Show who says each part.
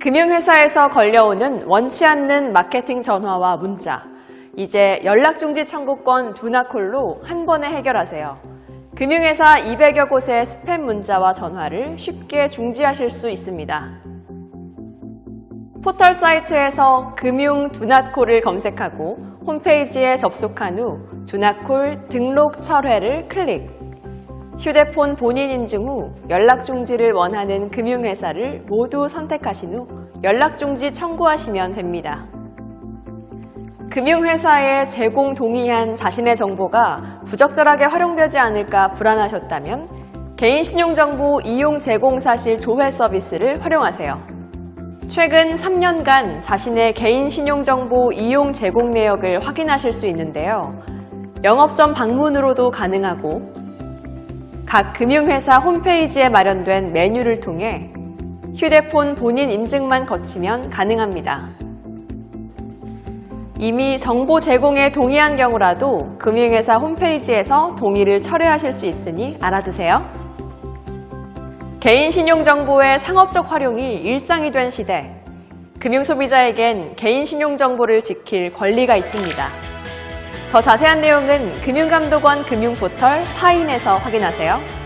Speaker 1: 금융회사에서 걸려오는 원치 않는 마케팅 전화와 문자. 이제 연락중지 청구권 두나콜로 한 번에 해결하세요. 금융회사 200여 곳의 스팸 문자와 전화를 쉽게 중지하실 수 있습니다. 포털 사이트에서 금융 두나콜을 검색하고 홈페이지에 접속한 후 두나콜 등록 철회를 클릭. 휴대폰 본인 인증 후 연락 중지를 원하는 금융회사를 모두 선택하신 후 연락 중지 청구하시면 됩니다. 금융회사에 제공 동의한 자신의 정보가 부적절하게 활용되지 않을까 불안하셨다면 개인신용정보 이용 제공 사실 조회 서비스를 활용하세요. 최근 3년간 자신의 개인 신용정보 이용 제공 내역을 확인하실 수 있는데요. 영업점 방문으로도 가능하고 각 금융회사 홈페이지에 마련된 메뉴를 통해 휴대폰 본인 인증만 거치면 가능합니다. 이미 정보 제공에 동의한 경우라도 금융회사 홈페이지에서 동의를 철회하실 수 있으니 알아두세요. 개인 신용 정보의 상업적 활용이 일상이 된 시대. 금융 소비자에겐 개인 신용 정보를 지킬 권리가 있습니다. 더 자세한 내용은 금융감독원 금융포털 파인에서 확인하세요.